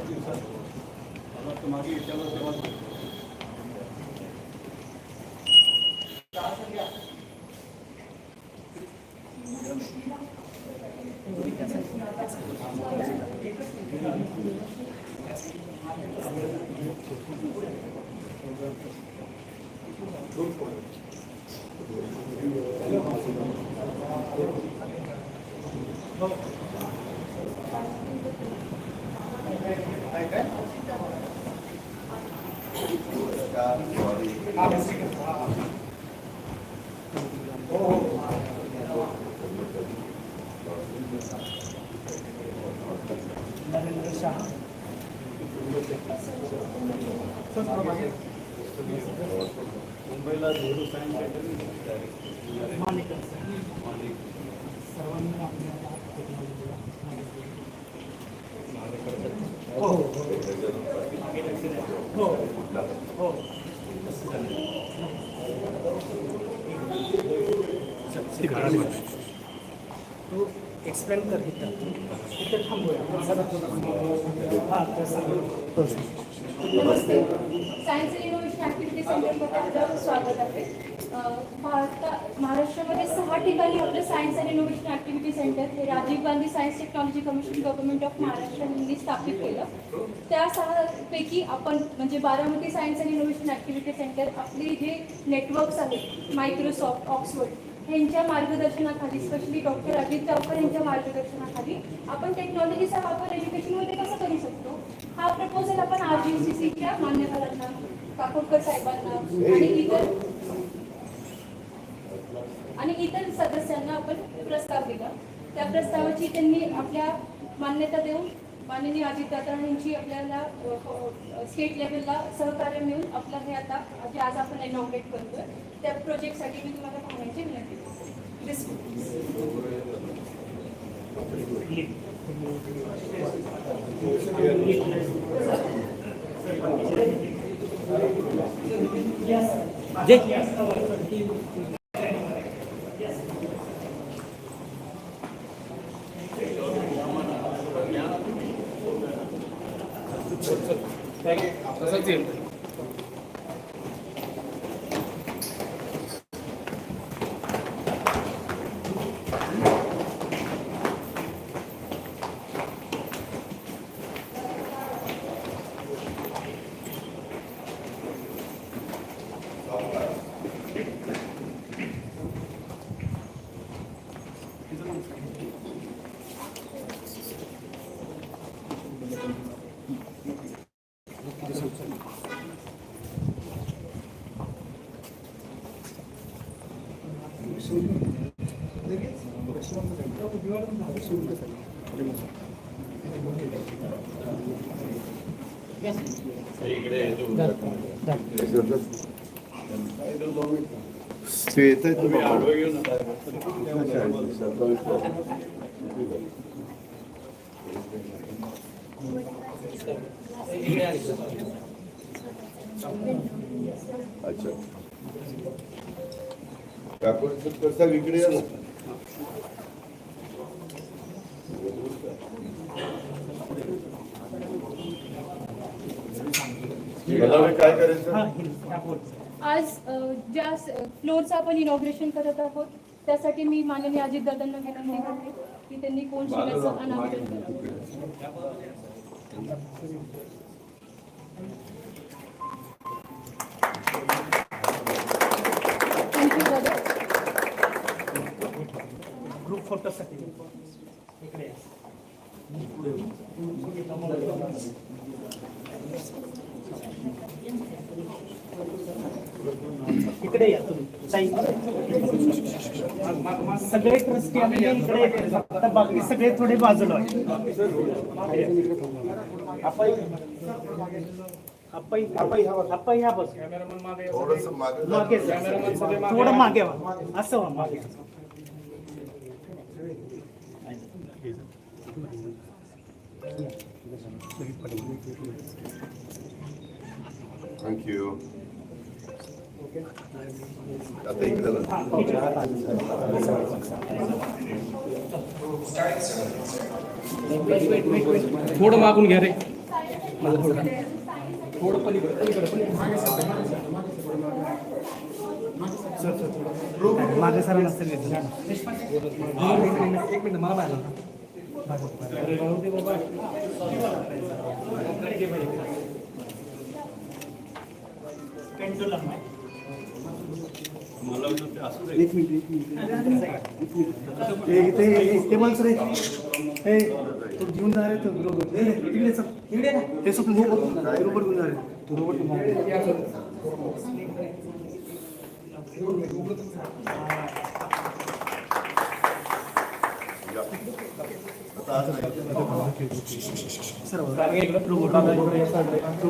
दिवसात. मला मागे याच्यावर तेव्हा Obrigado, Jorge. Ah, tá, tá. तू एक्सप्लेन कर इथं इथं थांबूया नमस्ते सायन्स इनोव्हेशन ॲक्टिव्हिटी सेंटरमध्ये स्वागत आहे भारता महाराष्ट्रामध्ये सहा ठिकाणी आपलं science and innovation activity centre हे Rajiv Gandhi science technology commission government of Maharashtra यांनी स्थापित केलं. त्या सहापैकी आपण म्हणजे Baramati science and innovation activity centre आपले जे नेटवर्क्स आहेत मायक्रोसॉफ्ट ऑक्सफर्ड यांच्या मार्गदर्शनाखाली स्पेशली डॉक्टर अजित जावकर यांच्या मार्गदर्शनाखाली आपण टेक्नॉलॉजीचा वापर एज्युकेशनमध्ये कसा करू शकतो? हा प्रपोजल आपण आर जी सी सीच्या मान्यवरांना काकोडकर साहेबांना आणि इतर आणि इतर सदस्यांना आपण प्रस्ताव दिला. त्या प्रस्तावाची त्यांनी आपल्या मान्यता देऊन माननीय अजितदादा यांची आपल्याला स्टेट लेवलला सहकार्य मिळून आपलं हे आता जे आज आपण इनॉग्रेट करतोय त्या प्रोजेक्टसाठी मी तुम्हाला पाहण्याची विनंती करते. This- श्वेता आहे तुम्ही अच्छा काकोडचं कसा इकडे या काय करायचं? आज ज्या फ्लोअरचं आपण इनॉग्रेशन करत आहोत त्यासाठी मी माननीय अजितदादांना विनंती करते की त्यांनी कोण शिलाचं अनावरण करावं थँक्यू दादा ग्रुप फोटोसाठी इकडे. इकडे या तुम्ही. साई. सगळे ट्रस्टी आम्ही इकडे. आता बाकी सगळे थोडे बाजूला. आपाई आपाई आपाई ह्या बस. थोडंसं मागे जा. मागे जा. थोडं मागे व्हा असं व्हा मागे थँक्यू आता इकडे ना. थोडं मागून घ्या रे मागे सर नसतील एक मिनिट मला बाहेर मला वाटतं ते असू दे. एक मिनिट एक मिनिट. इथे हे- ते माणसं रे. हे तू घेऊन जा रे तो बरोबर तिकडे ना. घेऊन जा रे तू. सर.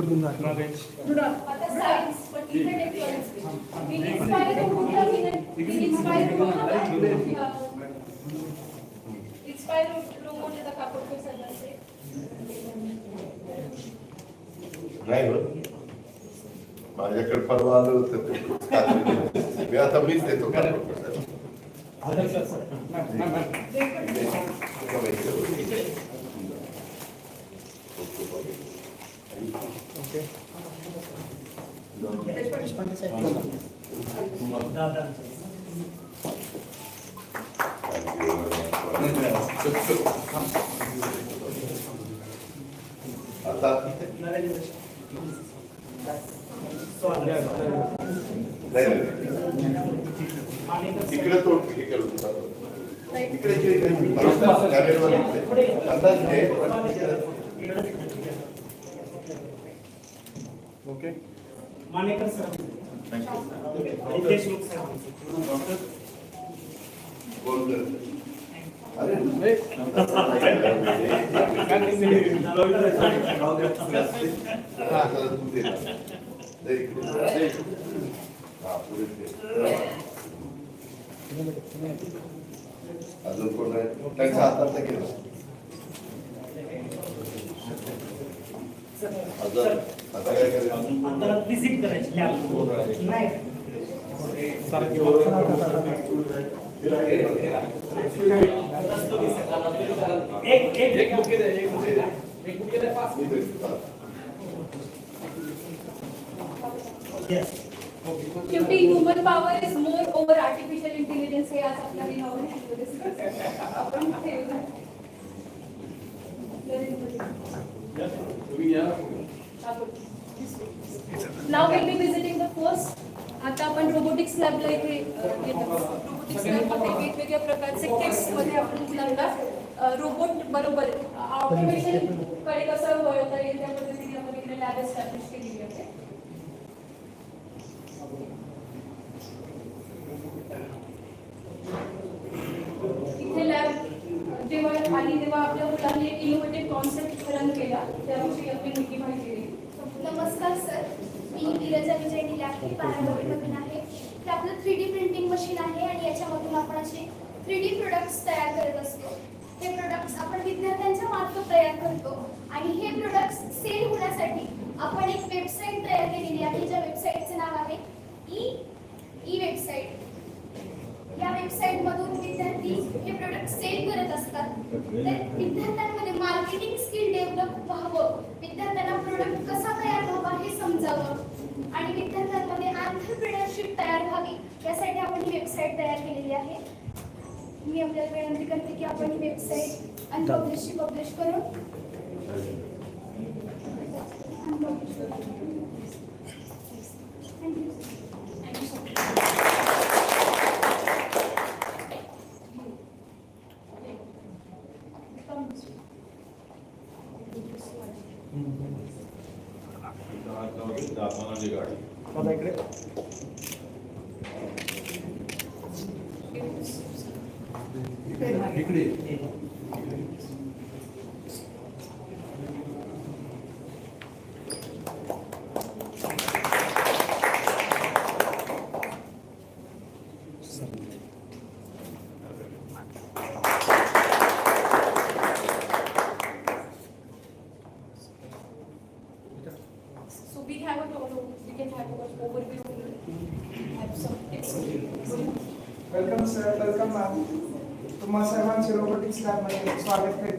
घेऊन जा नाही हो. माझ्याकडे परवा आलं होतं ते. मी आता मीच देतो का आता नाही, इकडे तोड हे करू. इकडे अंदाज okay Manekar sir. Deshmukh sir आता. अजून कोण आहे त्यांच्या हातात नाही गेलं आता विजिट करायची लॅब नाही. एक एक एक. बुके दे एक बुके दे एक बुके दे पास यस शेवटी human power is more over artificial intelligence हे आज आपल्या इनॉव्हेशन आपण ठेवलं. नाव will be visiting the course आता आपण रोबोटिक्स लॅबला इथे रोबोटिक्स लॅबमध्ये वेगवेगळ्या प्रकारचे किट्स मध्ये आपण मुलांना रोबोट बरोबर ऑटोमेशन कडे कसं वळवता येईल त्या पद्धतीने आपण इकडे लॅब एस्टॅब्लिश केलेली आहे. इथे लॅब जेव्हा आली तेव्हा आपल्या मुलांनी एक इनोव्हेटिव्ह कॉन्सेप्ट रन केला त्याविषयी आपली मुलगी माहिती नमस्कार सर. मी नीरजा विजय निलाखी बारामतीमधून आहे. हे आपलं थ्री डी प्रिंटिंग मशीन आहे आणि याच्यामधून आपण असे थ्री डी प्रोडक्ट्स तयार करत असतो. हे प्रोडक्ट्स आपण विद्यार्थ्यांच्या मार्फत तयार करतो. आणि हे प्रोडक्ट्स सेल होण्यासाठी आपण एक वेबसाईट तयार केलेली आहे ज्या वेबसाईटचं नाव आहे ई ई वेबसाईट या वेबसाईट मधून विद्यार्थी हे प्रोडक्ट सेल करत असतात. तर विद्यार्थ्यांमध्ये मार्केटिंग स्किल डेव्हलप व्हावं. विद्यार्थ्यांना प्रोडक्ट कसा तयार व्हावा हे समजावं. आणि विद्यार्थ्यांमध्ये आंतरप्रिनरशिप तयार व्हावी. यासाठी आपण ही वेबसाईट तयार केलेली आहे. मी आपल्याला विनंती करते की आपण ही वेबसाईट अनपब्लिशची पब्लिश करून unpublish करू. thank you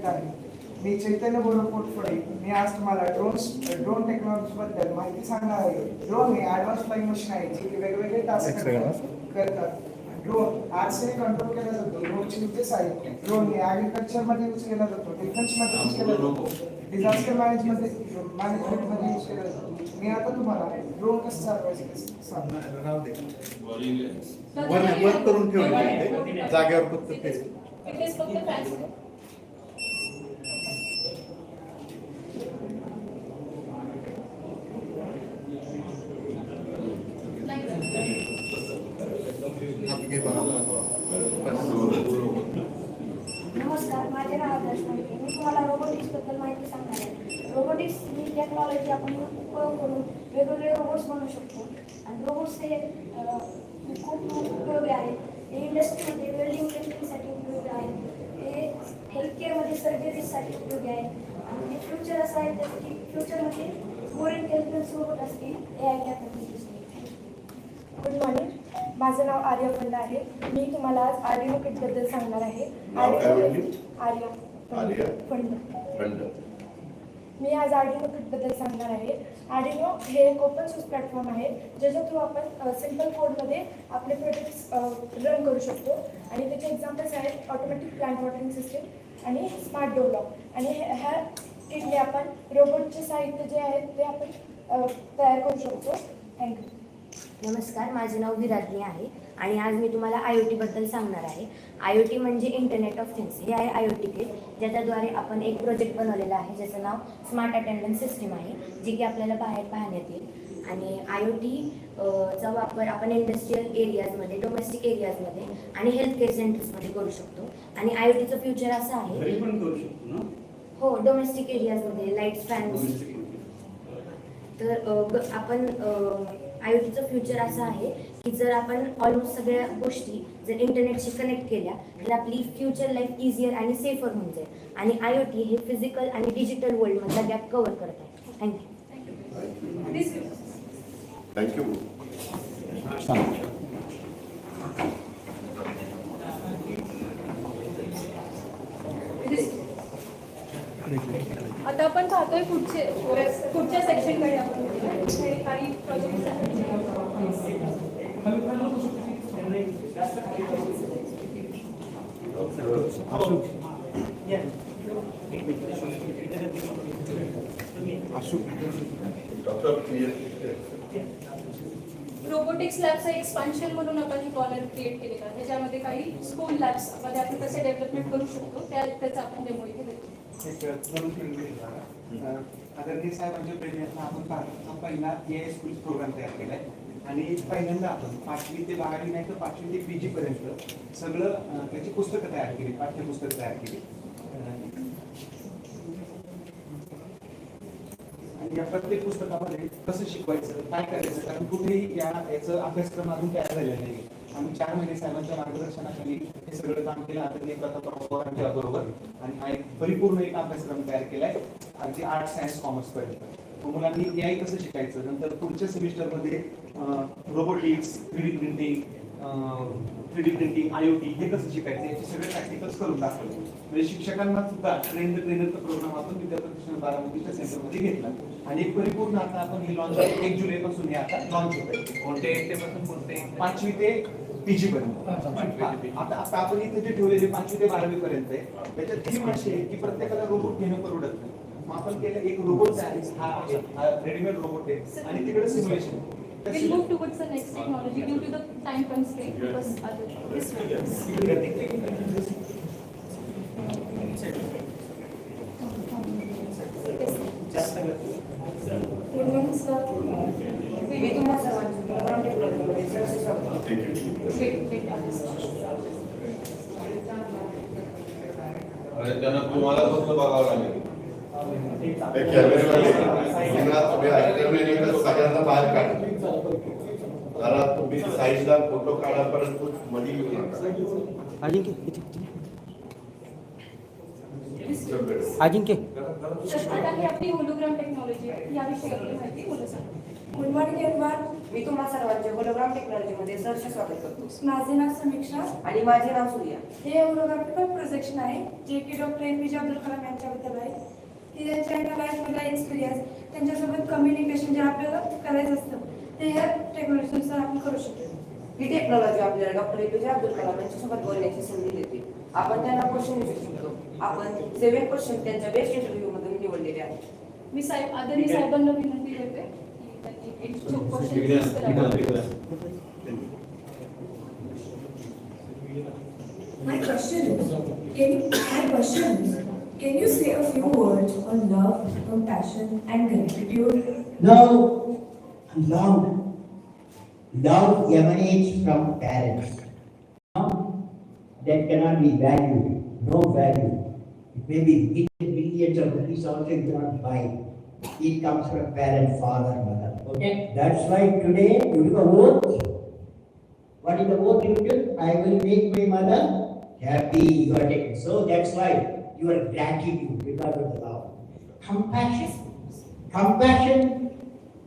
आहे मी चैतन्य बोरो पोटफोडे मी आज तुम्हाला ड्रोन ड्रोन टेक्नॉलॉजीबद्दल माहिती सांगणार आहे ड्रोन हे ॲडव्हान्स फ्लाइंग मशीन आहे जे की वेगवेगळे टास्क करतात ड्रोन आरसीने कंट्रोल केला जातो ड्रोनचे उद्देश आहेत ड्रोन हे ॲग्रिकल्चरमध्ये यूज केला जातो डिफेन्समध्ये यूज केला जातो डिझास्टर मॅनेजमध्ये मॅनेजमेंटमध्ये यूज केला जातो मी आता तुम्हाला ड्रोन कसं चालवायचं सांगणार करून ठेवले. जागेवर फक्त ते इकडेच फक्त फॅन्स आपके बघा. नमस्कार माझे नाव आदर्श माहिती मी तुम्हाला रोबोटिक्सबद्दल माहिती सांगणार आहे रोबोटिक्स ही टेक्नॉलॉजी आपण उपयोग करून वेगवेगळे रोबोट्स बनवू शकतो. आणि रोबोट्स हे खूप उपयोगी आहेत. हे इंडस्ट्रीमध्ये वेल्डिंग टेस्टिंगसाठी उपयोगी आहेत. हे हेल्थकेअरमध्ये सर्जरीसाठी उपयोगी आहेत. आणि हे फ्युचर असं आहे तर की फ्युचरमध्ये मोर इंटेलिजन्स रोबोट असतील ए आय गुड मॉर्निंग माझं नाव आर्य फंड आहे. मी तुम्हाला आज आर्डिनो किटबद्दल सांगणार आहे. म्हणली? आर्य आर्य? फंड खंड. मी आज आर्डिनो किटबद्दल सांगणार आहे. आर्डिनो हे एक ओपन सोर्स प्लॅटफॉर्म आहे ज्याच्या थ्रू आपण सिंपल कोडमध्ये आपले प्रोजेक्ट्स रन करू शकतो. आणि त्याचे एक्झाम्पल्स आहेत ऑटोमॅटिक प्लांट वॉटरिंग सिस्टीम आणि स्मार्ट डेव्हलप आणि हे- ह्या किटने आपण रोबोटचे साहित्य जे आहे ते आपण तयार करू शकतो. थँक्यू नमस्कार माझे नाव विराजनी आहे आणि आज मी तुम्हाला आय ओ टीबद्दल सांगणार आहे. आय ओ टी म्हणजे इंटरनेट ऑफ थिंग्स हे आहे आय ओ टी किट ज्याच्याद्वारे आपण एक प्रोजेक्ट बनवलेला आहे ज्याचं नाव स्मार्ट अटेंडन्स सिस्टीम आहे जी की आपल्याला बाहेर पाहण्यात येईल. आणि आय ओ टी चा वापर आपण इंडस्ट्रीयल एरियाजमध्ये डोमेस्टिक एरियाजमध्ये आणि हेल्थ केअर सेंटर्समध्ये करू शकतो. आणि आय ओ टीचं फ्युचर असं आहे. हो डोमेस्टिक एरियाजमध्ये लाईट्स फॅन्स तर आपण आय ओ टीचं फ्युचर असं आहे की जर आपण ऑलमोस्ट सगळ्या गोष्टी जर इंटरनेटशी कनेक्ट केल्या तर आपली फ्युचर लाईफ इझियर आणि सेफर होऊन जाईल. आणि आय ओ टी हे फिजिकल आणि डिजिटल वर्ल्डमधला गॅप कव्हर करत आहे. थँक्यू थँक्यू this- आता आपण पाहतोय पुढचे पुढच्या सेक्शनकडे आपण. डॉक्टर रोबोटिक्स लॅबचं एक्सपान्शन म्हणून आपण ही कॉलर क्रिएट केलेला आहे. त्याच्यामध्ये काही स्कूल लॅब्समध्ये आपण कसे डेव्हलपमेंट करू शकतो त्या त्याचा आपण डेमो इथे एक बघा. अं, आदरणीय साहेबांच्या प्रेरणेतनं आपण भारताचा पहिला ए आय स्कूल प्रोग्राम तयार केलाय. आणि पहिल्यांदा आपण पाचवी ते बारावी नाही तर पाचवी ते पी जी पर्यंत सगळं त्याची पुस्तकं तयार केली पाठ्यपुस्तकं तयार केली. या प्रत्येक पुस्तकामध्ये कसं शिकवायचं काय करायचं कारण कुठेही या याचं अभ्यासक्रम अजून तयार झालेला नाही आम्ही चार महिने साहेबांच्या मार्गदर्शनाखाली हे सगळं काम केलं. आदरणीय प्रताप पवारांच्या बरोबर. आणि हा एक परिपूर्ण एक अभ्यासक्रम तयार केलाय. अगदी आर्ट सायन्स कॉमर्स पर्यंत. मुलांनी ए आय कसं शिकायचं? नंतर पुढच्या सेमिस्टरमध्ये robotics three D printing three D printing I O T हे कसं शिकायचं? याचे सगळे प्रॅक्टिकल्स करून दाखवले. म्हणजे शिक्षकांना सुद्धा ट्रेन ट्रेनरचा प्रोग्राम आपण विद्याप्रतिष्ठान बारामतीच्या सेंटरमध्ये घेतला. आणि एक परिपूर्ण आता आपण हे लॉन्च एक जुलै पासून हे आता लॉन्च होत आहे कोणते ते पासून कोणते पाचवी ते पीजी पर्यंत. हा, आता आता आपण इथे जे ठेवलेले पाचवी ते बारावी पर्यंत आहे त्याच्यात थीम अशी आहे की प्रत्येकाला रोबोट घेणं परवडत नाही. मग आपण केलं एक रोबोट हा आहे हा रेडीमेड रोबोट आहे आणि तिकडे simulation We'll move towards the next technology due to the time constraint because other this one. Good morning sir मी तुम्हाला सर्वांची प्रोग्राम डेव्हलपमेंटमध्ये सक्सेस वाटतो Wait, wait, others. आणि त्यांना तुम्हाला फक्त बघावं लागेल? ते कॅमेरेवाले पुन्हा तुम्ही ऐकल्यामुळे इकडे सगळ्यांना बाहेर काढा. जरा तुम्ही साईडला फोटो काढा परंतु मध्ये येऊ नका. सगळे. अजिंक्य. तर आता ही आपली होलोग्राम टेक्नॉलॉजी आहे. याविषयी आपली माहिती बोलू सांगा गुड मॉर्निंग एव्हरीवन मी तुम्हा सर्वांचे होलोग्राम टेक्नॉलॉजीमध्ये सहर्ष स्वागत करतो. माझे नाव समीक्षा. आणि माझे नाव सूर्या. हे होलोग्राफिकल प्रोजेक्शन आहे. जे की doctor M P J Abdul Kalam यांच्याबद्दल आहे की त्यांच्या लाईफमधला एक्सपिरियन्स त्यांच्यासोबत कम्युनिकेशन जे आपल्याला करायचं असतं ते ह्या टेक्नॉलॉजीनुसार आपण करू शकतो. ही टेक्नॉलॉजी आपल्याला डॉक्टर एपीजे अब्दुल कलाम यांच्यासोबत बोलण्याची संधी देते. आपण त्यांना क्वेश्चन विचारू शकतो. आपण सेवन क्वेश्चन त्यांच्या बेस्ट इंटरव्ह्यू मधून निवडलेले आहेत. मी साहेब आदरणीय साहेबांना विनंती करते. questions. My question is, can my questions. Can you say a few words on love, compassion, and gratitude? No, love. Love emanates from parents. No? That cannot be valued. No value. It may be millions of rupees also you cannot buy. It comes from parent, father, mother. Okay, that's why today you do a oath. What is the oath you do? I will make my mother happy. You are taken. So that's why your gratitude because of the love. Compassion. Compassion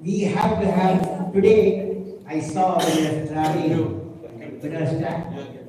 we have to have today. I saw when I was traveling, when I was tra-